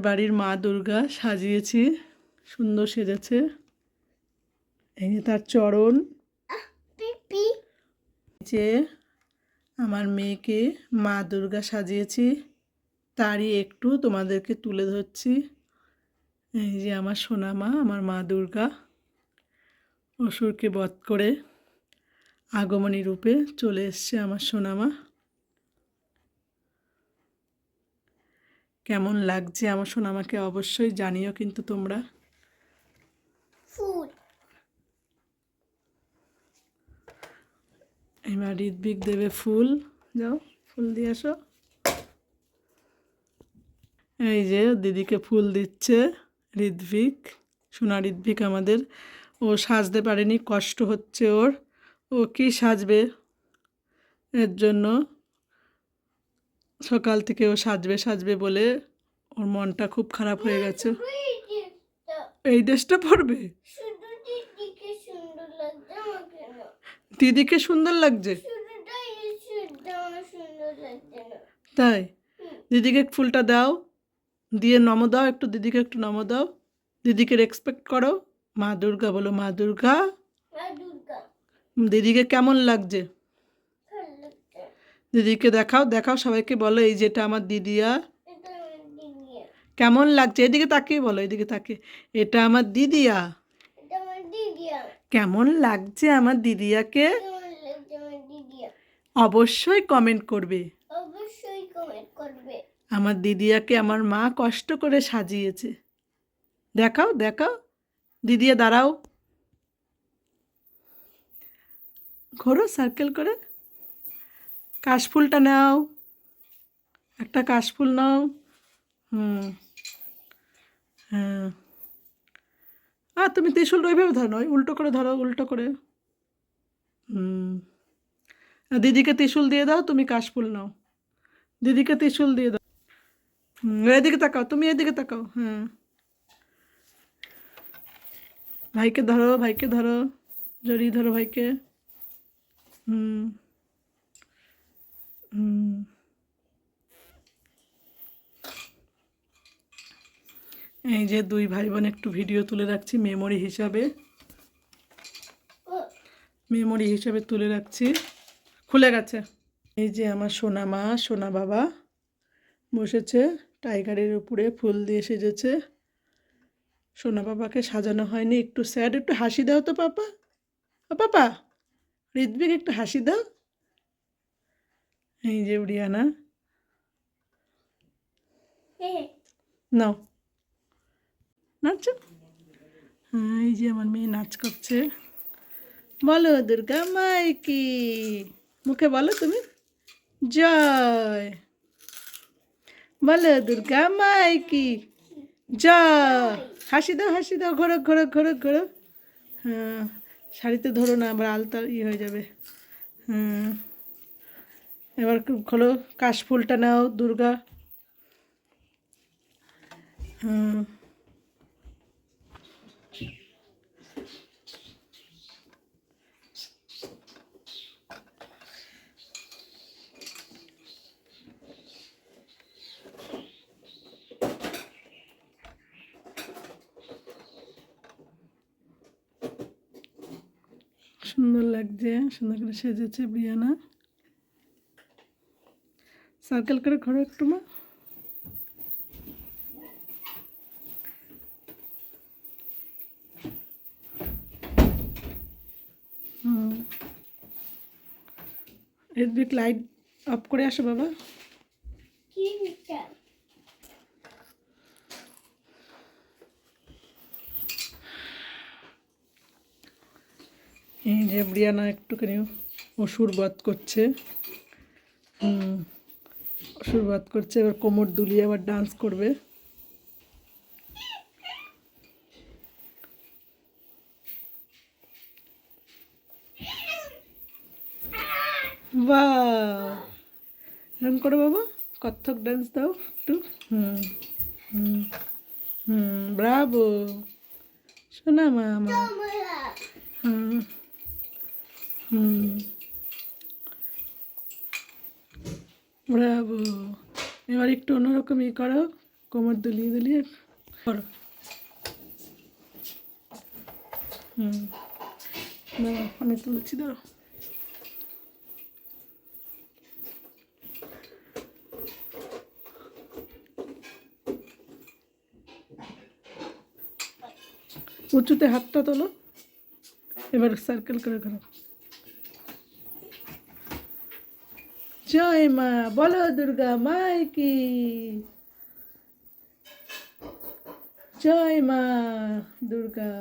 বাড়ির মা দুর্গা সাজিয়েছি সুন্দর সেজেছে। এই তার চরণ। যে আমার মেয়েকে মা দুর্গা সাজিয়েছি তারই একটু তোমাদেরকে তুলে ধরছি। এই যে আমার সোনা মা আমার মা দুর্গা অসুরকে বধ করে আগমনী রূপে চলে এসছে আমার সোনা কেমন লাগছে আমার শোন আমাকে অবশ্যই জানিও কিন্তু তোমরা। এবার ঋদ্বিক দেবে ফুল। যাও ফুল দিয়ে আসো। এই যে দিদিকে ফুল দিচ্ছে ঋদ্বিক সোনা ঋদ্বিক আমাদের। ও সাজতে পারেনি কষ্ট হচ্ছে ওর। ও কি সাজবে এর জন্য? সকাল থেকে ও সাজবে সাজবে বলে ওর মনটা খুব খারাপ হয়ে গেছে। এই ড্রেসটা পরবে দিদিকে সুন্দর লাগছে? তাই? দিদিকে ফুলটা দাও দিয়ে নম দাও একটু দিদিকে একটু নম দাও। দিদিকে রেসপেক্ট করো। মা দুর্গা বলো মা দুর্গা। দিদিকে কেমন লাগছে? দিদিকে দেখাও দেখাও সবাইকে বলো এই যেটা আমার দিদিয়া কেমন লাগছে? এদিকে তাকিয়ে বলো এদিকে তাকিয়ে। এটা আমার দিদিয়া কেমন লাগছে আমার দিদিয়াকে অবশ্যই কমেন্ট করবে। অবশ্যই কমেন্ট করবে। আমার দিদিয়াকে আমার মা কষ্ট করে সাজিয়েছে। দেখাও দেখাও। দিদিয়া দাঁড়াও। ঘোরো সার্কেল করে। কাশফুলটা নাও। একটা কাশফুল নাও। হুম। হ্যাঁ। আর তুমি ত্রিশুলটা ওইভাবে ধরো ওই উল্টো করে ধরো উল্টো করে। হুম। দিদিকে ত্রিশুল দিয়ে দাও তুমি কাশফুল নাও। দিদিকে ত্রিশুল দিয়ে দাও। হুম, এদিকে তাকাও তুমি এদিকে তাকাও হ্যাঁ। ভাইকে ধরো ভাইকে ধরো জড়িয়ে ধরো ভাইকে। হুম। এই যে দুই ভাই বোন একটু ভিডিও তুলে রাখছি মেমোরি হিসাবে। মেমোরি হিসাবে তুলে রাখছি। খুলে গেছে। এই যে আমার সোনা মা, সোনা বাবা বসেছে, টাইগারের উপরে ফুল দিয়ে সেজেছে। সোনা বাবাকে সাজানো হয়নি, একটু স্যাড একটু হাসি দাও তো, পাপা। পাপা, ঋত্বিক, একটু হাসি দাও। এই যে উড়িয়ানা নাও নাচো হ্যাঁ এই যে আমার মেয়ে নাচ করছে। বলো দুর্গা মাই কি মুখে বলো তুমি। জয়। বলো দুর্গা মাই কি জয়। হাসি দাও হাসি দাও ঘোরো ঘোরো ঘোরো ঘোরো। হ্যাঁ শাড়িতে ধরো না আবার আলতা ইয়ে হয়ে যাবে। হুম এবার খোলো কাশফুলটা নাও দুর্গা। সুন্দর লাগছে সুন্দর করে সেজেছে বিয়ানা সার্কেল করে ঘোরো একটু মা। হুম। এদিক লাইট অফ করে আসো বাবা। এই যে ব্রিয়ানা একটুখানি অসুর বধ করছে। হুম। বধ করছে, এবার কোমর দুলিয়ে আবার ডান্স করবে। বা এরকম করো বাবা, কত্থক ডান্স দাও একটু। হুম হুম হুম ব্রাভো শোনা মা হুম হুম। ব্রাভো এবার একটু অন্যরকম ই করো, কোমর দুলিয়ে দুলিয়ে করো। হুম আমি তুলছি, দাঁড়াও। উঁচুতে হাতটা তোলো, এবার সার্কেল করে করো জয় মা বলো দুর্গা মাই কি জয় মা দুর্গা